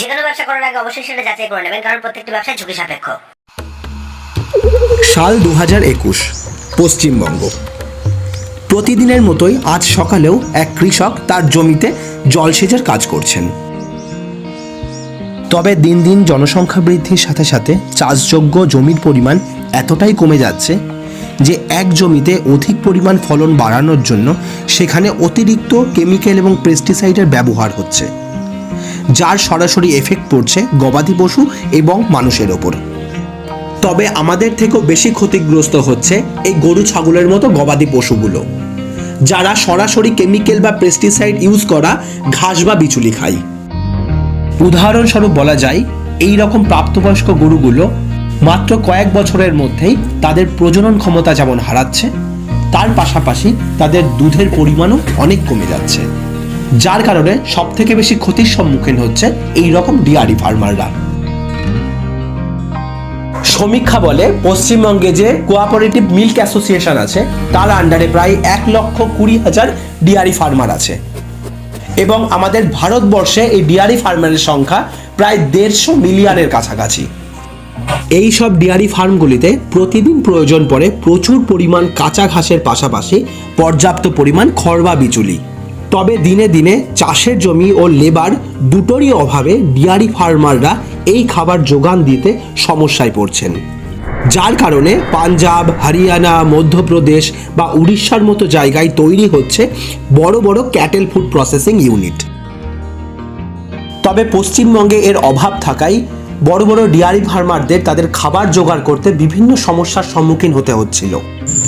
যে কোনো ব্যবসা করার আগে অবশ্যই সেটা যাচাই করে নেবেন, কারণ প্রত্যেকটি ব্যবসা ঝুঁকি সাপেক্ষ। সাল দু হাজার একুশ, পশ্চিমবঙ্গ। প্রতিদিনের মতোই আজ সকালেও এক কৃষক তার জমিতে জলসেচের কাজ করছেন। তবে দিন দিন জনসংখ্যা বৃদ্ধির সাথে সাথে চাষযোগ্য জমির পরিমাণ এতটাই কমে যাচ্ছে যে এক জমিতে অধিক পরিমাণ ফলন বাড়ানোর জন্য সেখানে অতিরিক্ত কেমিক্যাল এবং পেস্টিসাইডের ব্যবহার হচ্ছে। যার সরাসরি এফেক্ট পড়ছে গবাদি পশু এবং মানুষের ওপর। তবে আমাদের থেকেও বেশি ক্ষতিগ্রস্ত হচ্ছে এই গরু ছাগলের মতো গবাদি পশুগুলো, যারা সরাসরি কেমিক্যাল বা পেস্টিসাইড ইউজ করা ঘাস বা বিচুলি খায়। উদাহরণস্বরূপ বলা যায়, এই রকম প্রাপ্তবয়স্ক গরুগুলো মাত্র কয়েক বছরের মধ্যেই তাদের প্রজনন ক্ষমতা যেমন হারাচ্ছে, তার পাশাপাশি তাদের দুধের পরিমাণও অনেক কমে যাচ্ছে। যার কারণে সব থেকে বেশি ক্ষতির সম্মুখীন হচ্ছে এই রকম ডিয়ারি ফার্মাররা। সমীক্ষা বলে পশ্চিমবঙ্গে যে কোঅপারেটিভ মিল্ক অ্যাসোসিয়েশন আছে, তার আন্ডারে প্রায় এক লক্ষ কুড়ি হাজার ডিয়ারি ফার্মার আছে। এবং আমাদের ভারতবর্ষে এই ডিয়ারি ফার্মারের সংখ্যা প্রায় দেড়শো মিলিয়নের কাছাকাছি। এই সব ডিয়ারি ফার্মগুলিতে প্রতিদিন প্রয়োজন পড়ে প্রচুর পরিমাণ কাঁচা ঘাসের পাশাপাশি পর্যাপ্ত পরিমাণ খড় বা বিচুলি। তবে দিনে দিনে চাষের জমি ও লেবার দুটোরই অভাবে ডিয়ারি ফার্মাররা এই খাবার যোগান দিতে সমস্যায় পড়ছেন। যার কারণে পাঞ্জাব, হরিয়ানা, মধ্যপ্রদেশ বা উড়িষ্যার মতো জায়গায় তৈরি হচ্ছে বড় বড় ক্যাটেল ফুড প্রসেসিং ইউনিট। তবে পশ্চিমবঙ্গে এর অভাব থাকায় বড় বড় ডিয়ারি ফার্মারদের তাদের খাবার জোগাড় করতে বিভিন্ন সমস্যার সম্মুখীন হতে হচ্ছিল।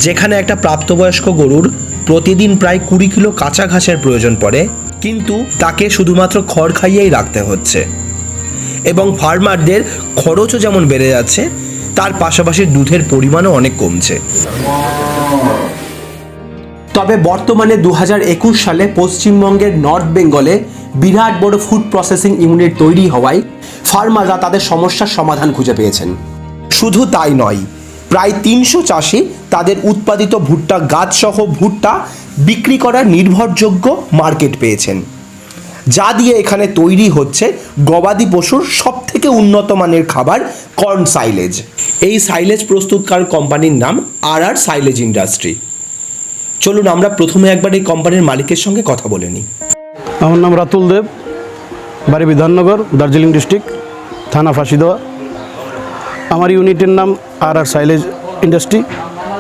যেখানে একটা প্রাপ্তবয়স্ক গরুর প্রতিদিন প্রায় কুড়ি কিলো কাঁচা ঘাসের প্রয়োজন পড়ে, কিন্তু তাকে শুধুমাত্র খড় খাইয়েই রাখতে হচ্ছে। এবং ফার্মারদের খরচও যেমন বেড়ে যাচ্ছে, তার পাশাপাশি দুধের পরিমাণও অনেক কমছে। তবে বর্তমানে দু সালে পশ্চিমবঙ্গের নর্থ বেঙ্গলে বিরাট বড় ফুড প্রসেসিং ইউনিট তৈরি হওয়ায় ফার্মাররা তাদের সমস্যার সমাধান খুঁজে পেয়েছেন। শুধু তাই নয়, প্রায় তিনশো চাষি তাদের উৎপাদিত ভুট্টা গাছসহ ভুট্টা বিক্রি করার নির্ভরযোগ্য মার্কেট পেয়েছেন। যা দিয়ে এখানে তৈরি হচ্ছে গবাদি পশুর সব থেকে উন্নত মানের খাবার, কর্ন সাইলেজ। এই সাইলেজ প্রস্তুতকার কোম্পানির নাম আর আর সাইলেজ ইন্ডাস্ট্রি। চলুন আমরা প্রথমে একবার এই কোম্পানির মালিকের সঙ্গে কথা বলে নিই। আমার নাম রাতুল দেব, বাড়ি বিধাননগর, দার্জিলিং ডিস্ট্রিক্ট, থানা ফাঁসিদোয়া। আমার ইউনিটের নাম আর আর সাইলেজ ইন্ডাস্ট্রি।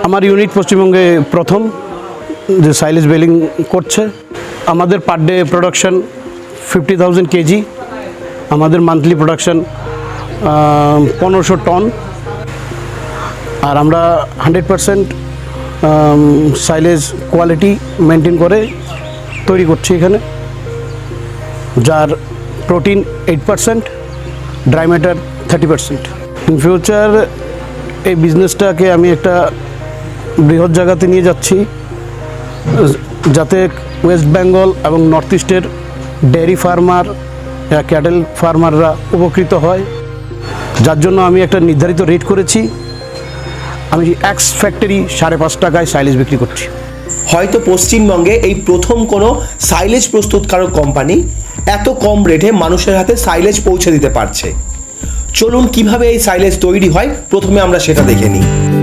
আমার ইউনিট পশ্চিমবঙ্গে প্রথম, যে সাইলেজ বেলিং করছে। আমাদের per day production fifty thousand KG. আমাদের মান্থলি প্রোডাকশন পনেরোশো টন। আর আমরা hundred percent silage quality maintain করে তৈরি করছি এখানে, যার protein eight percent dry matter thirty percent in future এই বিজনেসটাকে আমি একটা বৃহৎ জায়গাতে নিয়ে যাচ্ছি, যাতে ওয়েস্ট বেঙ্গল এবং নর্থ ইস্টের ডেয়ারি ফার্মার ক্যাটেল ফার্মাররা উপকৃত হয়। যার জন্য আমি একটা নির্ধারিত রেট করেছি। আমি এক্স ফ্যাক্টরি সাড়ে পাঁচ টাকায় সাইলেজ বিক্রি করছি। হয়তো পশ্চিমবঙ্গে এই প্রথম কোনো সাইলেজ প্রস্তুতকারক কোম্পানি এত কম রেটে মানুষের হাতে সাইলেজ পৌঁছে দিতে পারছে। চলুন কীভাবে এই সাইলেজ তৈরি হয়? প্রথমে আমরা সেটা দেখে নিই।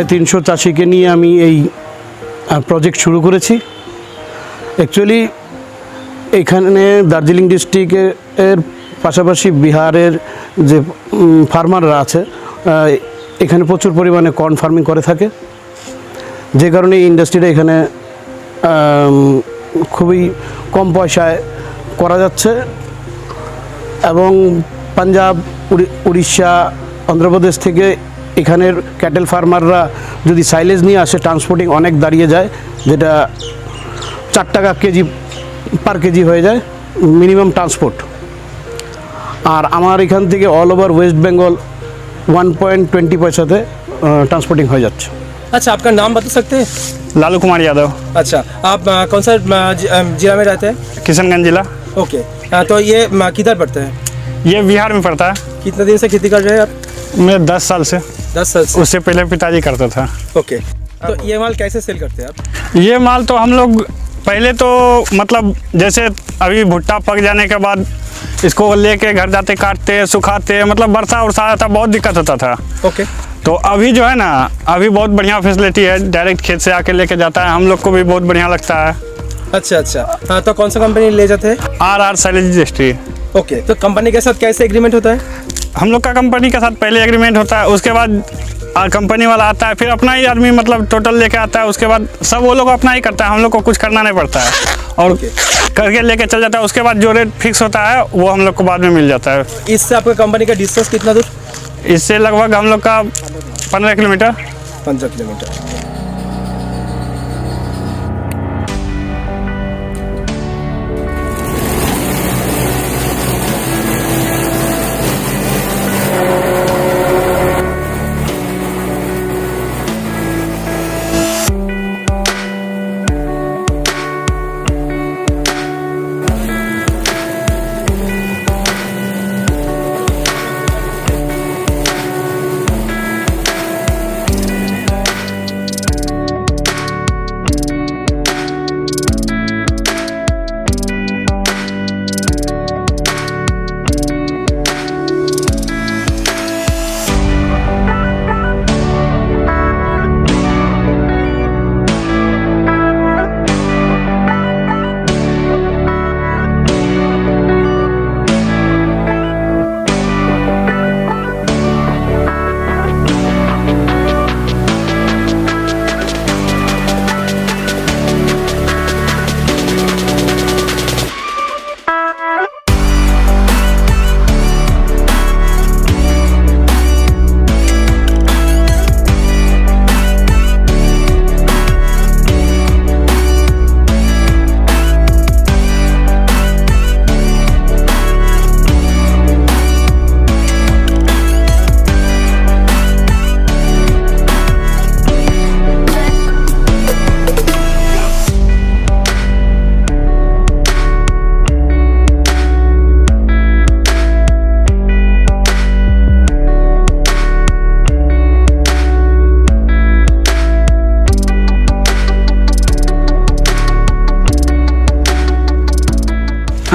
প্রায় তিনশো চাষিকে নিয়ে আমি এই প্রজেক্ট শুরু করেছি। অ্যাকচুয়ালি এখানে দার্জিলিং ডিস্ট্রিক্টের পাশাপাশি বিহারের যে ফার্মাররা আছে এখানে প্রচুর পরিমাণে কর্ন ফার্মিং করে থাকে। যে কারণে এই ইন্ডাস্ট্রিটা এখানে খুবই কম পয়সায় করা যাচ্ছে। এবং পাঞ্জাব উড়িষ্যা, অন্ধ্রপ্রদেশ থেকে এখানের ক্যাটেল ফার্মাররা যদি সাইলেজ নিয়ে আসে ট্রান্সপোর্টিং অনেক দাঁড়িয়ে যায় যেটা চার টাকা কেজি পার কেজি হয়ে যায় মিনিমাম ট্রান্সপোর্ট আর আমার এখান থেকে all over West Bengal one point twenty পয়সাতে ট্রান্সপোর্টিং হয়ে যাচ্ছে अच्छा आपका नाम बता सकते हैं लालू कुमार यादव अच्छा आप अ, कौन सा अ, जि- अ, जिला में रहते हैं किशनगंज जिला ओके अ, तो ये अ, किधर पढ़ते हैं ये बिहार में पड़ता है कितने दिन से खेती कर रहे हैं आप मैं दस साल से। दस साल से? उससे पहले पिताजी करता था। ओके। तो ये माल कैसे सेल करते हैं आप? ये माल तो हम लोग पहले तो मतलब जैसे अभी भुट्टा पक जाने के बाद इसको लेके घर जाते काटते सुखाते मतलब बरसा उरसा था बहुत दिक्कत होता था। ओके। तो अभी जो है ना अभी बहुत बढ़िया फैसिलिटी है डायरेक्ट खेत से आके लेके जाता है हम लोग को भी बहुत बढ़िया लगता है। अच्छा अच्छा। हाँ तो कौन सा कंपनी ले जाते हैं? आर आर सैलेज इंडस्ट्री। ओके तो कंपनी के साथ कैसे एग्रीमेंट होता है? हम लोग का कंपनी के साथ पहले एग्रीमेंट होता है उसके बाद कंपनी वाला आता है फिर अपना ही आदमी मतलब टोटल लेके आता है उसके बाद सब वो लोग अपना ही करता है हम लोग को कुछ करना नहीं पड़ता है। और करके लेके चल जाता है उसके बाद जो रेट फिक्स होता है वो हम लोग को बाद में मिल जाता है। इससे आपका कंपनी का डिस्टेंस कितना दूर? इससे लगभग हम लोग का पंद्रह किलोमीटर। पंद्रह किलोमीटर।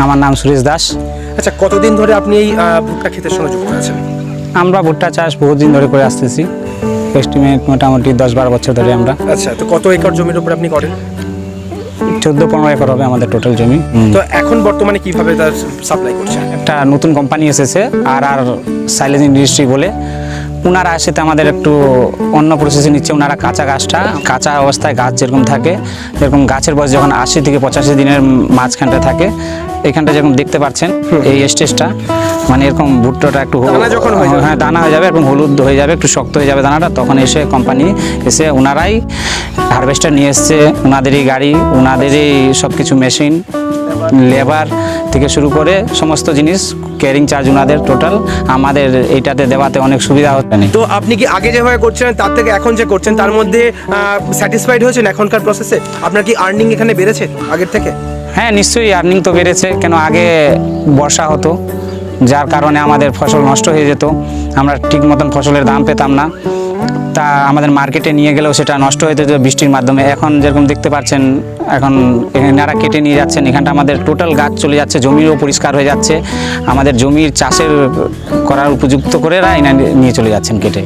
আমার নাম সুরেশ দাস। আচ্ছা কতদিন ধরে আপনি এই ভুট্টা ক্ষেতের সঙ্গে যুক্ত আছেন আমরা ভুট্টা চাষ বহুদিন ধরে করে আসতেছি। এস্টিমেট মোটামুটি দশ বারো বছর ধরে আমরা। আচ্ছা তো কত একর জমির উপর আপনি করেন? চোদ্দ পনেরো একর হবে আমাদের টোটাল জমি। তো এখন বর্তমানে কীভাবে তার সাপ্লাই করছেন? একটা নতুন কোম্পানি এসেছে আর আর সাইলেজ ইন্ডাস্ট্রি বলে। ওনারা আসেতে আমাদের একটু অন্য প্রসেসে নিচ্ছে। ওনারা কাঁচা গাছটা কাঁচা অবস্থায় গাছ যেরকম থাকে যেরকম গাছের বয়স যখন আশি থেকে পঁচাশি দিনের মাঝখানটা থাকে এখানটা যেরকম দেখতে পাচ্ছেন এই স্টেজটা মানে এরকম ভুট্টোটা একটু যখন হ্যাঁ দানা হয়ে যাবে এরকম হলুদ হয়ে যাবে একটু শক্ত হয়ে যাবে দানাটা তখন এসে কোম্পানি এসে ওনারাই হারভেস্টার নিয়ে এসছে। ওনাদেরই গাড়ি ওনাদেরই সব কিছু মেশিন লেবার থেকে শুরু করে সমস্ত জিনিস ক্যারিং চার্জ ওনাদের টোটাল আমাদের এইটাতে দেওয়াতে অনেক সুবিধা হচ্ছে না। তো আপনি কি আগে যেভাবে করছেন তার থেকে এখন যে করছেন তার মধ্যে স্যাটিসফাইড হয়েছেন এখনকার প্রসেসে আপনার কি আর্নিং এখানে বেড়েছে আগের থেকে? হ্যাঁ নিশ্চয়ই আর্নিং তো বেড়েছে কেন আগে বর্ষা হতো যার কারণে আমাদের ফসল নষ্ট হয়ে যেত আমরা ঠিক মতন ফসলের দাম পেতাম না। তা আমাদের মার্কেটে নিয়ে গেলেও সেটা নষ্ট হয়ে যেত বৃষ্টির মাধ্যমে। এখন যেরকম দেখতে পাচ্ছেন, এখন এনারা কেটে নিয়ে যাচ্ছেন। এখানটা আমাদের টোটাল গাছ চলে যাচ্ছে জমিরও পরিষ্কার হয়ে যাচ্ছে। আমাদের জমির চাষের করার উপযুক্ত করে এরা নিয়ে চলে যাচ্ছেন কেটে।